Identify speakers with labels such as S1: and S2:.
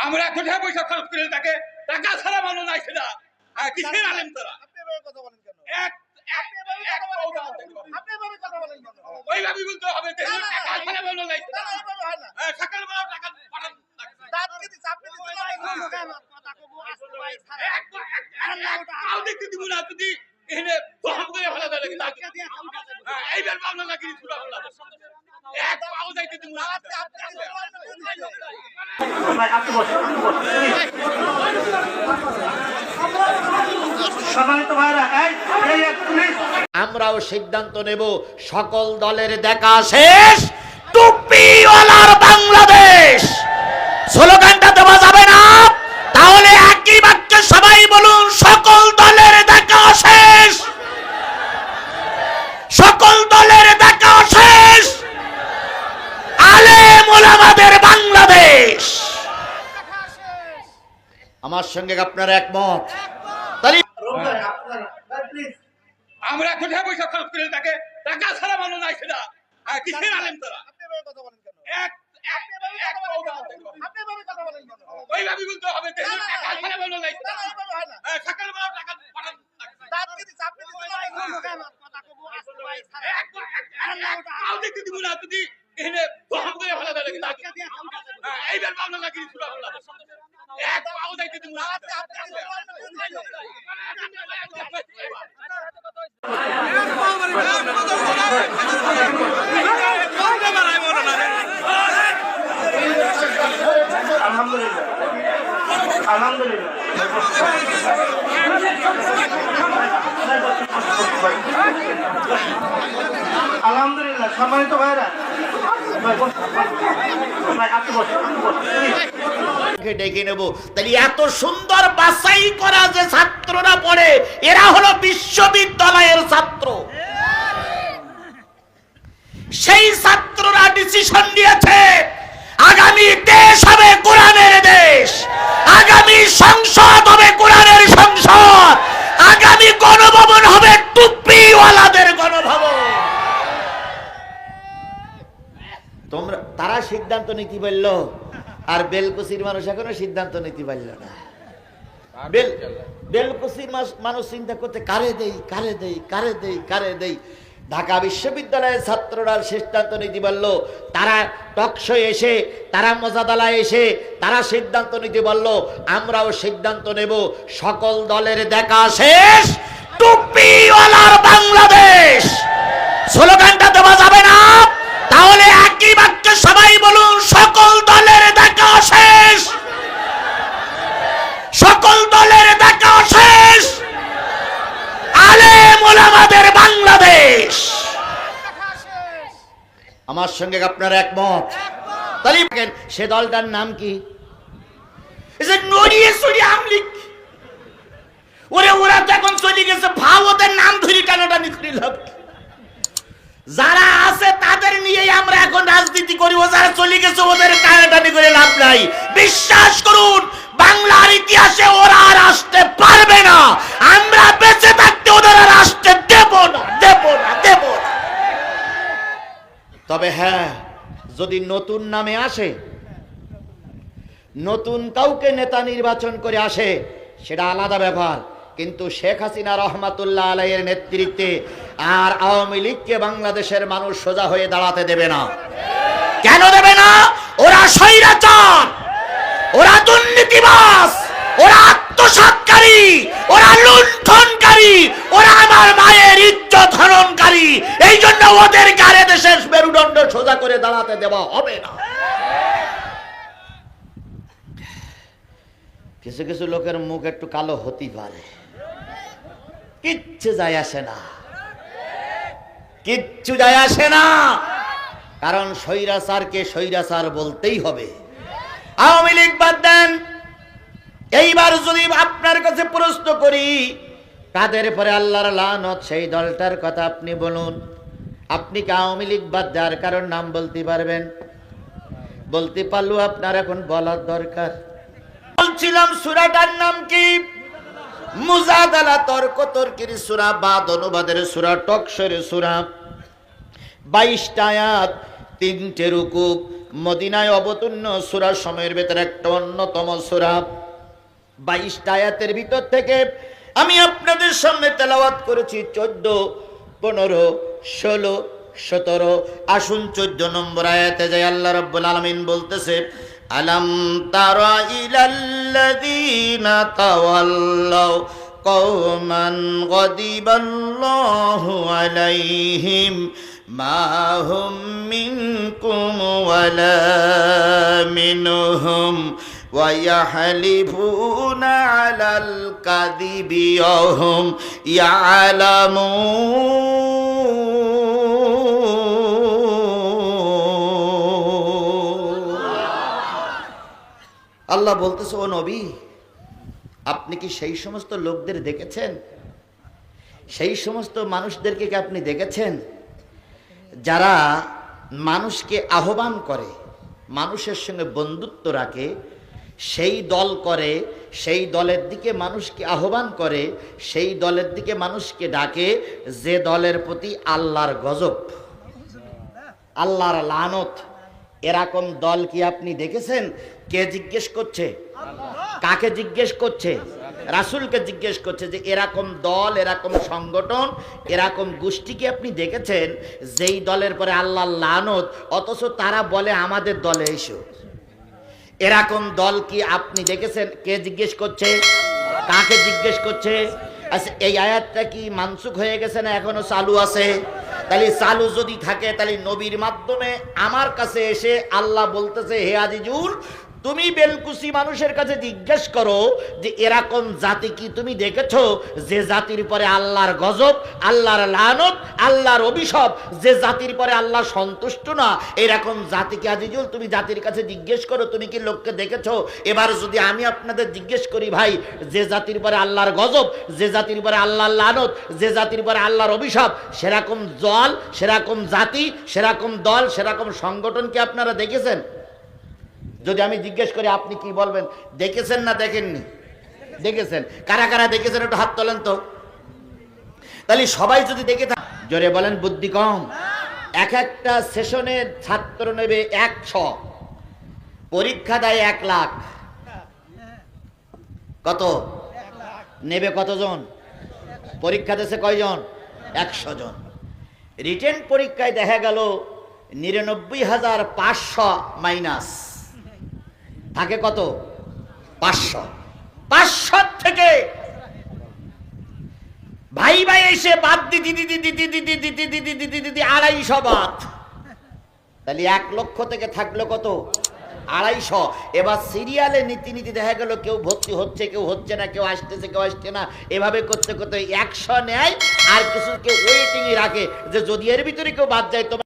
S1: আমরা কোথায় পয়সা খরচ করে তাকে টাকা ছাড়া মানুষ নাই সেটা কিসের আলেম তোরা এক? ওইভাবে বলতে হবে টাকা ছাড়া মানুষ নাই
S2: হয়।
S1: হ্যাঁ, সকালবেলা দেখতে দিব না যদি এখানে। হ্যাঁ, এইবার। এক পাও দিব না
S3: আমরাও সিদ্ধান্ত নেব সকল দলের দেখা শেষ টুপিওয়ালার বাংলাদেশ স্লোগানটা দেওয়া সঙ্গে আপনার একমত তাহলে
S4: রোববার আপনারা ভাই প্লিজ
S1: আমরা কোথায় পয়সা খরচ করে তাকে টাকা ছাড়া মানুষ নাই সেটা আর কিসের আলেম তোরা? এক? ওইভাবে বলতে হবে
S2: না, না,
S1: টাকা ছাড়া মানুষ
S2: না, না, না।
S1: হ্যাঁ, সকালবেলা টাকা পাঠান
S2: না,
S1: না। হ্যাঁ, এইবার ফেলা দেয়। এক পাও দেখতে দিব
S4: আলহামদুলিল্লাহ। সম্মানিত ভাইরা
S3: ডেকে নেব। তাহলে এত সুন্দর বাছাই করা যে ছাত্ররা পড়ে, এরা হলো বিশ্ববিদ্যালয়ের ছাত্র। সেই ছাত্ররা ডিসিশন নিয়েছে, আগামী দেশ হবে কোরআনের দেশ, আগামী সংসদ হবে কোরআনের সংসদ, আগামী গণভবন হবে টুপিওয়ালাদের গণভবন। তোমরা, তারা সিদ্ধান্ত নিতে পারল, আর বেলকুসির মানুষ এখনও সিদ্ধান্ত নিতে পারল না। মানুষ চিন্তা করতে, কারে দেই কারে দেই কারে দেই কারে দেই? ঢাকা বিশ্ববিদ্যালয়ের ছাত্ররা সিদ্ধান্ত নিতে পারল, তারা টকশো এসে, তারা মজাদালায় এসে, তারা সিদ্ধান্ত নিতে পারল, আমরাও সিদ্ধান্ত নেব, সকল দলের দেখা শেষ, টুপিওয়ালার বাংলাদেশ। স্লোগানটা দেওয়া যাবে না। বাক্যে সবাই বলুন, সকল দলের দেখা শেষ। সকল দলের দেখা শেষ। আলেম ওলামাদের বাংলাদেশ। আমার সঙ্গে আপনার একমত? তাহলে সে দলটার নাম কি? যে নড়িয়ে সরিয়ে ওরে, ওরা তো এখন চলে গেছে ভাব ওদের নাম ধরি টানাটানি করি লাভ কি? যারা আছে তাদের নিয়েই আমরা এখন রাজনীতি করি ও যারা চলে গেছে ওদের টানাটানি করে লাভ নাই। বিশ্বাস করুন, বাংলার ইতিহাসে ওরা আর আসতে পারবে না। আমরা বেঁচে থাকতে ওদের আর আসতে দেব না দেব না দেব না। তবে হ্যাঁ যদি নতুন নামে আসে, নতুন কাউকে নেতা নির্বাচন করে আসে, সেটা আলাদা ব্যাপার কিন্তু শেখ হাসিনা রহমাতুল্লাহ আলাইয়ের নেতৃত্বে আর আওয়ামী লীগকে বাংলাদেশের মানুষ সোজা হয়ে দাঁড়াতে দেবে না। কেন দেবে না? ওরা স্বৈরাচার, ওরা দুর্নীতিবাস ওরা আত্মসাৎকারী, ওরা লুণ্ঠনকারী, ওরা আমার মায়ের ইজ্জত হরণকারী এই জন্য ওদের গাড়ে দেশের মেরুদণ্ড সোজা করে দাঁড়াতে দেওয়া হবে না। কিছু কিছু লোকের মুখ একটু কালো হতেই পারে। কিচ্ছু যায় আসে না। কিচ্ছু যায় আসে না। কারণ স্বৈরাচারকে স্বৈরাচার বলতেই হবে। আওয়ামী লীগ বাদ দেন। এইবার যদি আপনার কাছে প্রশ্ন করি কাদের পরে আল্লাহর লানত সেই দলটার কথা আপনি বলুন। আপনি কি আওয়ামী লীগ বাদ দেওয়ার কারণ নাম বলতে পারবেন? বলতে পারলেও আপনার এখন বলার দরকার। বলছিলাম সুরাটার নাম কি? মুজাদালা তর্ক তর্কির সুরা, বাদ অনুবাদের সুরা টকসরের সুরা। বাইশটা আয়াত, তিনটে রুকু। মদিনায় অবতীর্ণ সুরা সময়ের ভেতরে একটা অন্যতম সুরা। বাইশটা আয়াতের ভিতর থেকে আমি আপনাদের সামনে তেলাওয়াত করেছি চোদ্দ, পনেরো, ষোলো, সতেরো। আসুন চোদ্দ নম্বর আয়াতে যাই, আল্লাহ রব্বুল আলমিন বলতেছে ألم تر إلى الذين تولوا قوما غضب الله عليهم ما هم منكم ولا منهم ويحلفون على الكذب وهم يعلمون আল্লাহ বলতেছে, ও নবী, আপনি কি সেই সমস্ত লোকদের দেখেছেন? সেই সমস্ত মানুষদেরকে কি আপনি দেখেছেন? যারা মানুষকে আহ্বান করে, মানুষের সঙ্গে বন্ধুত্ব রাখে, সেই দল করে, সেই দলের দিকে মানুষকে আহ্বান করে, সেই দলের দিকে মানুষকে ডাকে, যে দলের প্রতি আল্লাহর গজব, আল্লাহর লানত এরকম দল কি আপনি দেখেছেন? কে জিজ্ঞেস করছে? কাকে জিজ্ঞেস করছে? রাসূলকে জিজ্ঞেস করছে যে এরকম দল এরকম সংগঠন এরকম গোষ্ঠী কি আপনি দেখেছেন? যেই দলের পরে আল্লাহ লানত অথচ তারা বলে আমাদের দলে এসো। এরকম দল কি আপনি দেখেছেন? কে জিজ্ঞেস করছে? কাকে জিজ্ঞেস করছে? আচ্ছা এই আয়াতটা কি মানসুক হয়ে গেছে না এখনও চালু আছে? তাহলে চালু যদি থাকে তাহলে নবীর মাধ্যমে আমার কাছে এসে আল্লাহ বলতেছে হে আজিজুল তুমি বেলকুসি মানুষের কাছে জিজ্ঞেস করো যে এরকম জাতি কি তুমি দেখেছ? যে জাতির পরে আল্লাহর গজব, আল্লাহর লানত, আল্লাহর অভিশাপ, যে জাতির পরে আল্লাহ সন্তুষ্ট না এরকম জাতিকে আজিজুল, তুমি জাতির কাছে জিজ্ঞেস করো, তুমি কি লোককে দেখেছ? এবার যদি আমি আপনাদের জিজ্ঞেস করি ভাই, যে জাতির পরে আল্লাহর গজব, যে জাতির পরে আল্লাহর লানত, যে জাতির পরে আল্লাহর অভিশাপ, সেরকম দল সেরকম জাতি, সেরকম দল, সেরকম সংগঠন কি আপনারা দেখেছেন? যদি আমি জিজ্ঞেস করি, আপনি কি বলবেন? দেখেছেন না দেখেননি? দেখেছেন? কারা কারা দেখেছেন? একটু হাত তোলেন তো। তাহলে সবাই যদি দেখে থাক, জোরে বলেন, বুদ্ধি কম। এক একটা সেশনে ছাত্র নেবে একশো। পরীক্ষা দেয় এক লাখ। কত? নেবে কতজন? পরীক্ষা দেশে কয়জন? একশো জন। রিটেন পরীক্ষায় দেখা গেল, নিরানব্বই হাজার পাঁচশো মাইনাস। থাকে কত পাঁচশো পাঁচশো থেকে ভাই ভাই এসে বাদ দিদি দিদি দিদি দিদি দিদি দিদি দিদি দিদি আড়াইশো বাদ তাহলে এক লক্ষ থেকে থাকল কত আড়াইশো এবার সিরিয়ালে নীতি নীতি দেখা গেল কেউ ভর্তি হচ্ছে কেউ হচ্ছে না কেউ আসতেছে কেউ আসছে না এভাবে করতে করতে একশো নেয় আর কিছু কেউ ওয়েটিংয়ে রাখে যে যদি এর ভিতরে কেউ বাদ যায় তো